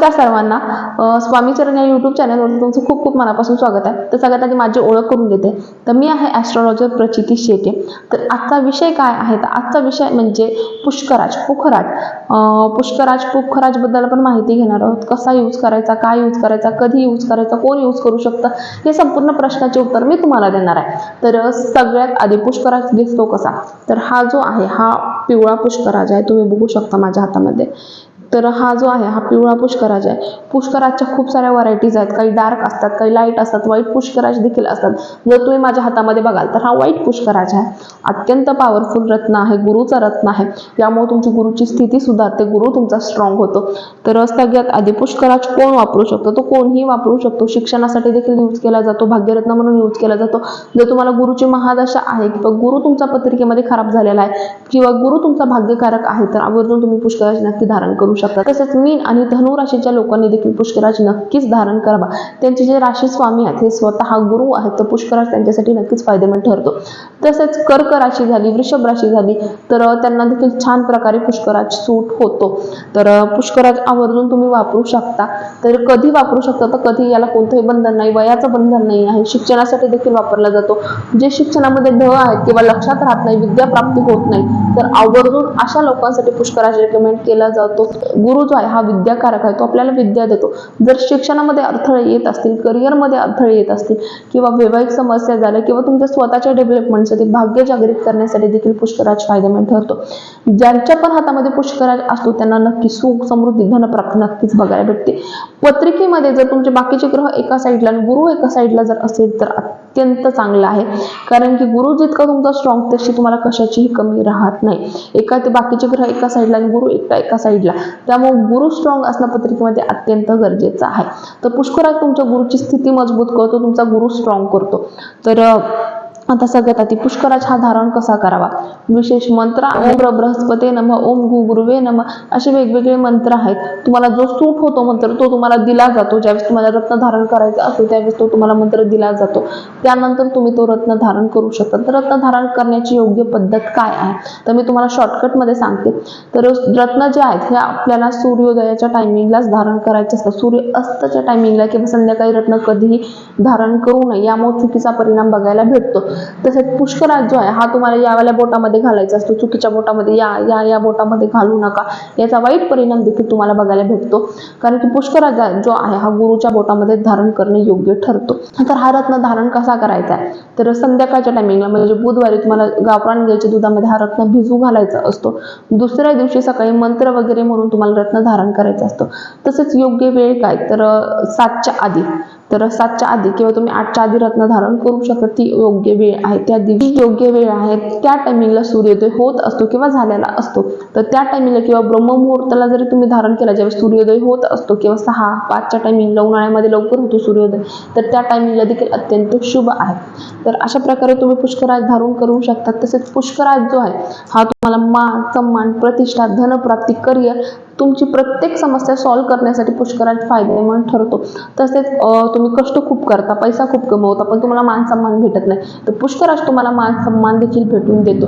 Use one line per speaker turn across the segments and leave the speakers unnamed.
त्या सर्वांना. स्वामीचरण या युट्यूब चॅनलवर तुमचं खूप खूप मनापासून स्वागत आहे. तर सगळ्यात आधी माझी ओळख करून देते. तर मी आहे ॲस्ट्रॉलॉजर प्रचिती शेटे. तर आजचा विषय काय आहे? तर आजचा विषय म्हणजे पुष्कराज पुखराज. पुष्कराज पुखराजबद्दल आपण माहिती घेणार आहोत. कसा यूज करायचा काय यूज करायचा कधी यूज करायचा कोण यूज करू शकतं हे संपूर्ण प्रश्नाचे उत्तर मी तुम्हाला देणार आहे. तर सगळ्यात आधी पुष्कराज दिसतो कसा? तर हा जो आहे हा पिवळा पुष्कराज आहे तुम्ही बघू शकता माझ्या हातामध्ये. तर हा जो आहे हा पिवळा पुष्कराज आहे. पुष्कराजच्या खूप साऱ्या व्हरायटीज आहेत. काही डार्क असतात काही लाइट असतात वाईट पुष्कराज देखील असतात. जर तुम्ही माझ्या हातामध्ये बघाल तर हा वाईट पुष्कराज आहे. अत्यंत पॉवरफुल रत्न आहे गुरुचा रत्न आहे. यामुळे तुमची गुरुची स्थिती सुधारते गुरु तुमचा स्ट्रॉंग होतो. तर सगळ्यात आधी पुष्कराज कोण वापरू शकतो? तो कोणीही वापरू शकतो. शिक्षणासाठी देखील यूज केला जातो भाग्यरत्न म्हणून यूज केला जातो. जर तुम्हाला गुरुची महादशा आहे किंवा गुरु तुमचा पत्रिकेमध्ये खराब झालेला आहे किंवा गुरु तुमचा भाग्यकारक आहे तर आवर्जून तुम्ही पुष्कराज नक्की धारण करू शकता. तसेच मीन आणि धनु राशीच्या लोकांनी देखील पुष्कराज नक्कीच धारण करावा. त्यांचे जे राशी स्वामी आहेत हे स्वतः गुरु आहेत तर पुष्कराज त्यांच्यासाठी नक्कीच फायदेमंद ठरतो. तसेच कर्क राशी झाली वृषभ राशी झाली तर त्यांना देखील छान प्रकारे पुष्कराज सूट होतो. तर पुष्कराज आवर्जून तुम्ही वापरू शकता. तर कधी वापरू शकता? तर कधी याला कोणतंही बंधन नाही वयाचं बंधन नाही आहे. शिक्षणासाठी देखील वापरला जातो. जे शिक्षणामध्ये ढ आहेत किंवा लक्षात राहत नाही विद्या प्राप्ती होत नाही तर आवर्जून अशा लोकांसाठी पुष्कराज रेकमेंड केला जातो. गुरु जो आहे हा विद्याकारक आहे तो आपल्याला विद्या देतो. जर शिक्षणामध्ये अडथळे येत असतील करिअरमध्ये अडथळे येत असतील किंवा वैवाहिक समस्या झाल्या किंवा तुमच्या स्वतःच्या डेव्हलपमेंटसाठी भाग्य जागृत करण्यासाठी देखील पुष्कराज फायदेमंद ठरतो. ज्यांच्या पण हातामध्ये पुष्कराज असतो त्यांना नक्की सुख समृद्धी धनप्राप्ती नक्कीच बघायला भेटते. पत्रिकेमध्ये जर तुमचे बाकीचे ग्रह एका साईडला आणि गुरु एका साईडला जर असेल तर अत्यंत चांगलं आहे. कारण की गुरु जितका तुमचा स्ट्रॉंग तशी तुम्हाला कशाचीही कमी राहत नाही. एका ते बाकीचे ग्रह एका साईडला आणि गुरु एका एका साईडला त्यामुळे गुरु स्ट्रॉंग असणं पत्रिकेमध्ये अत्यंत गरजेचं आहे. तर पुष्कराज तुमच्या गुरुची स्थिती मजबूत करतो तुमचा गुरु स्ट्रॉंग करतो. तर आता सगळ्यात आधी पुष्कराचा हा धारण कसा करावा? विशेष मंत्र ओम बृहस्पते बृहस्पती नम ओम गु गुरुवे नम असे वेगवेगळे मंत्र आहेत. तुम्हाला जो सूट होतो मंत्र तो तुम्हाला दिला जातो. ज्यावेळेस तुम्हाला रत्न धारण करायचं असतो त्यावेळेस तो तुम्हाला मंत्र दिला जातो. त्यानंतर तुम्ही तो रत्न धारण करू शकता. तर रत्न धारण करण्याची योग्य पद्धत काय आहे? तर मी तुम्हाला शॉर्टकटमध्ये सांगते. तर रत्न जे आहेत हे आपल्याला सूर्योदयाच्या टायमिंगलाच धारण करायचे असतात. सूर्य अस्तच्या टायमिंगला किंवा संध्याकाळी रत्न कधीही धारण करू नये. यामुळे चुकीचा परिणाम बघायला भेटतो. तसेच पुष्कराज जो आहे हा तुम्हाला यावाल्या बोटामध्ये घालायचा असतो. चुकीच्या बोटामध्ये या या या बोटामध्ये घालू नका. याचा वाईट परिणाम देखील तुम्हाला बघायला भेटतो. कारण की पुष्कराज जो आहे हा गुरुच्या बोटामध्ये धारण करणे योग्य ठरतो. तर हा रत्न धारण कसा करायचा आहे? तर संध्याकाळच्या टायमिंगला म्हणजे बुधवारी तुम्हाला गावरान गाईच्या दुधामध्ये हा रत्न भिजू घालायचा असतो. दुसऱ्या दिवशी सकाळी मंत्र वगैरे म्हणून तुम्हाला रत्न धारण करायचं असतं. तसेच योग्य वेळ काय? तर सातच्या आधी. तर सातच्या आधी किंवा तुम्ही आठच्या आधी रत्न धारण करू शकता ती योग्य वेळ आहे. त्या दिवशी योग्य वेळ आहे त्या टायमिंगला सूर्योदय होत असतो किंवा झालेला असतो. तर त्या टायमिंगला किंवा ब्रह्ममुहूर्ताला जरी तुम्ही धारण केला ज्यावेळेस सूर्योदय होत असतो किंवा सहा पाचच्या टायमिंगला उन्हाळ्यामध्ये लवकर होतो सूर्योदय तर त्या टायमिंगला देखील अत्यंत शुभ आहे. तर अशा प्रकारे तुम्ही पुष्कराज धारण करू शकता. तसेच पुष्कराज जो आहे हा मला मान सन्मान प्रतिष्ठा धनप्राप्ती करिअर तुमची प्रत्येक समस्या सॉल्व्ह करण्यासाठी पुष्कराज फायदेमंद ठरतो तसेच तुम्ही कष्ट खूप करता पैसा खूप कमवता पण तुम्हाला मान सन्मान भेटत नाही. तर पुष्कराज तुम्हाला मान सन्मान देखील भेटून देतो.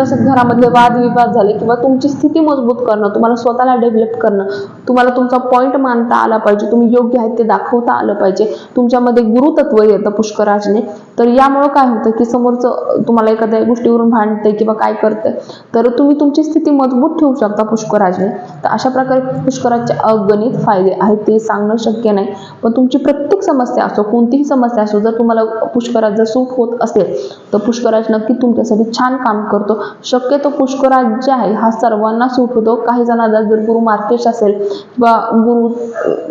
तसेच घरामधले वादविवाद झाले किंवा तुमची स्थिती मजबूत करणं तुम्हाला स्वतःला डेव्हलप करणं तुम्हाला तुमचा पॉईंट मानता आला पाहिजे तुम्ही योग्य आहे ते दाखवता आलं पाहिजे तुमच्यामध्ये गुरुतत्व येतं पुष्कराजने तर यामुळं काय होतं की समोरचं तुम्हाला एखाद्या गोष्टीवरून भांडतंय किंवा काय करतंय तर तर तुम्ही तुमची स्थिती मजबूत ठेवू शकता पुष्कराजने. तर अशा प्रकारे पुष्कराजचे अगणित फायदे आहेत ते सांगणं शक्य नाही. पण तुमची प्रत्येक समस्या असो कोणतीही समस्या असो जर तुम्हाला पुष्कराज जर सूट होत असेल तर पुष्कराज नक्की तुमच्यासाठी छान काम करतो. शक्यतो पुष्कराज जे आहे हा सर्वांना सूट होतो. काही जणांना जर गुरु मार्केश असेल किंवा गुरु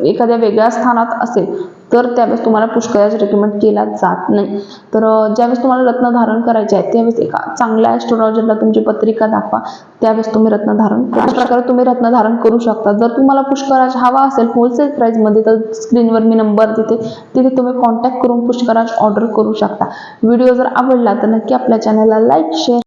एखाद्या वेगळ्या स्थानात असेल तर त्यावेळेस तुम्हाला पुष्कराज रेकमेंड केला जात नाही. तर ज्यावेळेस तुम्हाला रत्न धारण करायचे आहे त्यावेळेस एका चांगल्या ॲस्ट्रॉलॉजरला तुमची पत्रिका दाखवा. त्यावेळेस तुम्ही रत्न धारण अशा प्रकारे तुम्ही रत्न धारण करू शकता. जर तुम्हाला पुष्कराज हवा असेल होलसेल प्राईजमध्ये तर स्क्रीनवर मी नंबर देते. तिथे तुम्ही कॉन्टॅक्ट करून पुष्कराज ऑर्डर करू शकता. व्हिडिओ जर आवडला तर नक्की आपल्या चॅनलला लाईक शेअर